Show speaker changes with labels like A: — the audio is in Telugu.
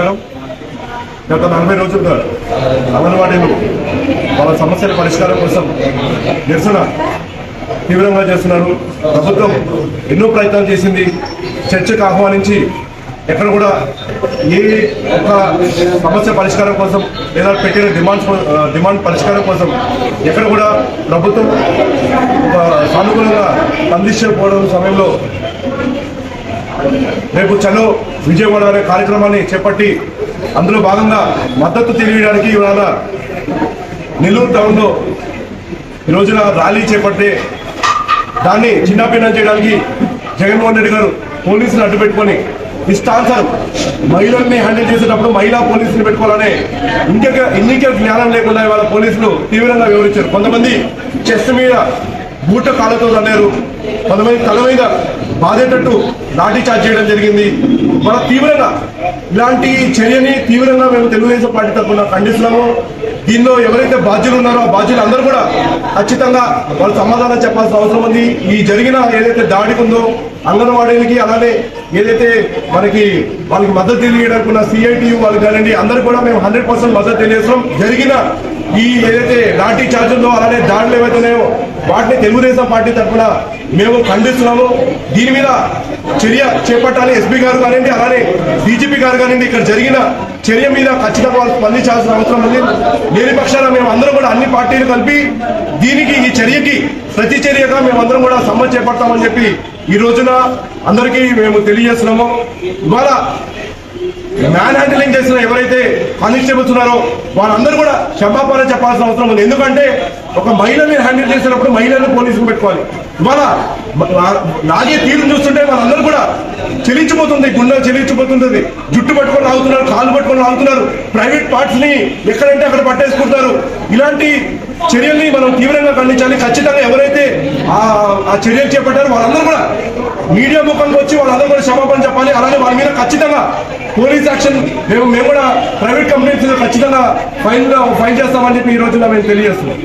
A: నమస్కారం. గత నలభై రోజులుగా అంగన్వాడీలు వాళ్ళ సమస్యల పరిష్కారం కోసం నిరసన తీవ్రంగా చేస్తున్నారు. ప్రభుత్వం ఎన్నో ప్రయత్నాలు చేసింది. చర్చకు ఆహ్వానించి ఎక్కడ కూడా ఏ ఒక సమస్య పరిష్కారం కోసం లేదా పెట్టిన డిమాండ్స్ డిమాండ్ పరిష్కారం కోసం ఎక్కడ కూడా ప్రభుత్వం ఒక సానుకూలంగా స్పందించకపోవడం సమయంలో రేపు చలో విజయవాడ అనే కార్యక్రమాన్ని చేపట్టి అందులో భాగంగా మద్దతు తెలియడానికి ఇవాళ నెల్లూరు టౌన్లో ఈ రోజున ర్యాలీ చేపట్టే దాన్ని చిన్నాభిన్నం చేయడానికి జగన్మోహన్ రెడ్డి గారు పోలీసులు అడ్డు పెట్టుకొని ఇష్టానుసారం మహిళల్ని హ్యాండిల్ చేసేటప్పుడు మహిళా పోలీసులు పెట్టుకోవాలనే ఇంకొక ఎన్నికల జ్ఞానం లేకుండా ఇవాళ పోలీసులు తీవ్రంగా వివరించారు కొంతమంది చెస్ మీద బూట కాళ్ళతో తన్నారు కొంతమంది తల మీద బాధేటట్టు లాఠీ చార్జ్ చేయడం జరిగింది. మన తీవ్రంగా ఇలాంటి చర్యని తీవ్రంగా మేము తెలుగుదేశం పార్టీ తరఫున ఖండిస్తున్నాము. దీనిలో ఎవరైతే బాధ్యులు ఉన్నారో ఆ బాధ్యులు అందరూ కూడా ఖచ్చితంగా వాళ్ళు సమాధానం చెప్పాల్సిన అవసరం ఉంది. ఈ జరిగిన ఏదైతే దాడికి ఉందో అంగన్వాడీలకి అలానే ఏదైతే మనకి వాళ్ళకి మద్దతు తెలియడానికి ఉన్న సిఐటియు వాళ్ళు కానివ్వండి అందరూ కూడా మేము హండ్రెడ్ పర్సెంట్ మద్దతు తెలియజేస్తున్నాం. జరిగిన ఈ ఏదైతే లాఠీ చార్జ్ ఉందో అలానే దాడులు ఏవైతున్నాయో వాటిని తెలుగుదేశం పార్టీ తరఫున మేము ఖండిస్తున్నాము. దీని మీద చర్య చేపట్టాలి. ఎస్పీ గారు కానివ్వండి అలానే డీజీపీ గారు కానివ్వండి ఇక్కడ జరిగిన చర్య మీద ఖచ్చితంగా వాళ్ళు స్పందించాల్సిన అవసరం ఉంది. లేని పక్షాన మేము అందరం కూడా అన్ని పార్టీలు కలిపి దీనికి ఈ చర్యకి ప్రతి చర్యగా మేమందరం కూడా సమ్మతి చేపడతామని చెప్పి ఈ రోజున అందరికీ మేము తెలియజేస్తున్నాము. ఇవాళ మ్యాన్ హ్యాండిలింగ్ చేసిన ఎవరైతే కానిస్టేబుల్స్ ఉన్నారో వాళ్ళందరూ కూడా క్షమాపణ చెప్పాల్సిన అవసరం ఉంది. ఎందుకంటే ఒక మహిళని హ్యాండిల్ చేసినప్పుడు మహిళలను పోలీసులు పెట్టుకోవాలి. ఇవాళ లాగే తీరు చూస్తుంటే వాళ్ళందరూ కూడా చెలించిపోతుంది గుండె చెలించిపోతుంది. జుట్టు పట్టుకొని లాగుతున్నారు కాళ్ళు పట్టుకొని లాగుతున్నారు. ప్రైవేట్ పార్ట్స్ని ఎక్కడంటే అక్కడ పట్టేసుకుంటున్నారు. ఇలాంటి చర్యల్ని మనం తీవ్రంగా ఖండించాలి. ఖచ్చితంగా ఎవరైతే ఆ ఆ చర్యలు చేపట్టారో వాళ్ళందరూ కూడా మీడియా ముఖంగా వచ్చి వాళ్ళందరూ కూడా క్షమాపణ చెప్పాలి. అలాగే వాళ్ళ మీద ఖచ్చితంగా పోలీస్ యాక్షన్ మేము మేము కూడా ప్రైవేట్ కంపెనీస్ ఖచ్చితంగా ఫైన్ ఫైన్ చేస్తామని చెప్పి ఈ రోజున మేము తెలియజేస్తున్నాం.